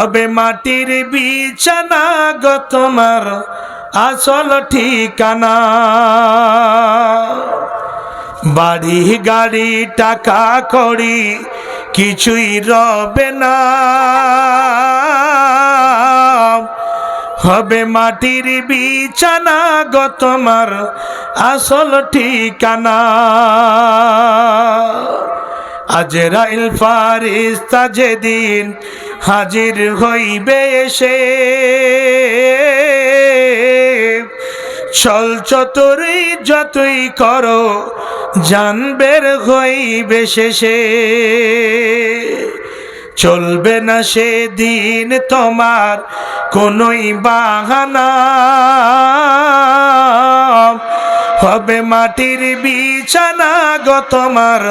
হবে মাটির বিছানা গো তোমার আসল ঠিকানা। বাড়ি, গাড়ি, টাকা করি কিছুই রবে না। হবে মাটির বিছানা গো তোমার আসল ঠিকানা। আজরাইল ফারিস্তা যেদিন হাজির হইবে এসে চল চতুরই যতই করো জানবের হইবে শেষে। চলবে না সেদিন তোমার কোনোই বাহানা। হবে মাটির বিছানা গো তোমার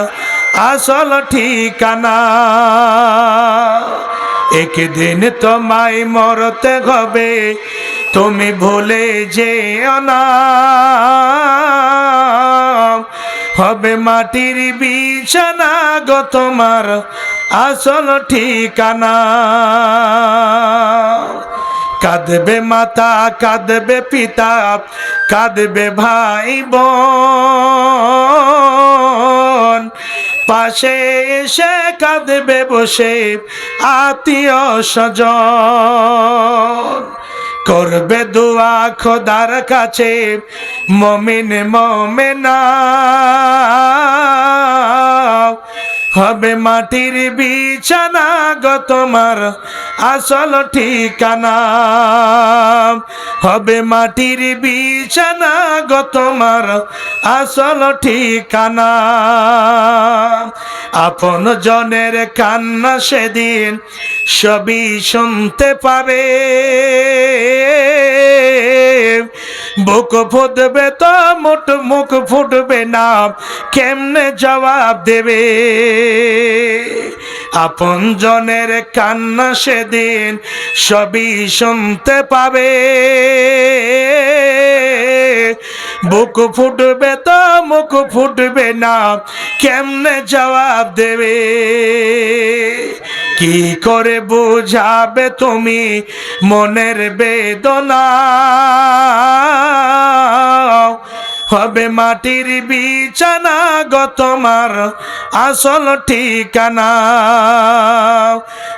আসল ঠিকানা। একদিন তোমায় মরতে হবে, তুমি ভুলে যেও না। হবে মাটির বিছানা গো তোমার আসল ঠিকানা। কাঁদবে মাতা, কাঁদবে পিতা, কাঁদবে ভাই বোন। পাশে এসে কাঁদবে বসে আত্মীয় স্বজন। করবে দোয়া খোদার কাছে মমিন মমেনা। হবে মাটির বিছানা গো তোমার আসল ঠিকানা। হবে মাটির বিছানা গো তোমার আসল ঠিকানা। আপন জনের কান্না সেদিন সবই শুনতে পাবে। বুক ফুটবে তো মুঠ মুখ ফুটবে না। কেমনে জবাব দেবে? আপন জনের কান্না সেদিন সবই শুনতে পাবে। বুক ফুটবে তো মুখ ফুটবে না। কেমনে জবাব দেবে? কি করে বুঝাবে তুমি মনের বেদনা? হবে মাটির বিছানা গো তোমার আসল ঠিকানা।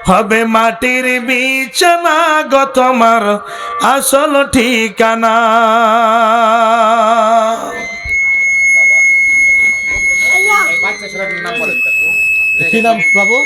হবে মাটির বিছানা গো তোমার আসল ঠিকানা। কি নাম বাবু?